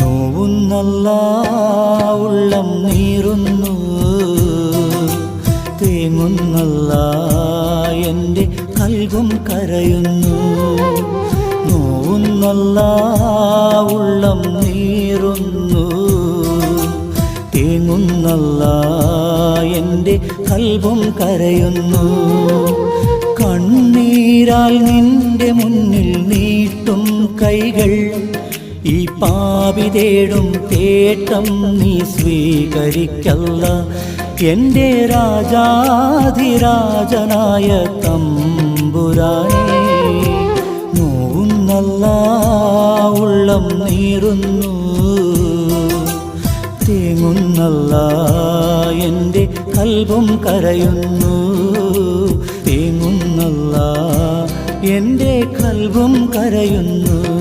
നോവുന്നല്ല ഉള്ളം നീറുന്നു. തേങ്ങുന്നല്ല എന്റെ കൽകും കരയുന്നു. നോവുന്നല്ല ഉള്ളം നീറുന്നു. തേങ്ങുന്നല്ല എന്റെ കൽവും കരയുന്നു. കണ്ണീരാൽ നിന്റെ മുന്നിൽ നീട്ടും കൈകൾ ഈ പാപി തേടും തേട്ടം നീ സ്വീകരിക്കല്ല. എന്റെ രാജാധിരാജനായ തമ്പുരാനെ നോവുന്നല്ല ഉള്ളം നീറുന്നു. തേങ്ങുന്നല്ല എന്റെ കൽവും കരയുന്നു. തേങ്ങുന്നല്ല എന്റെ കൽവും കരയുന്നു.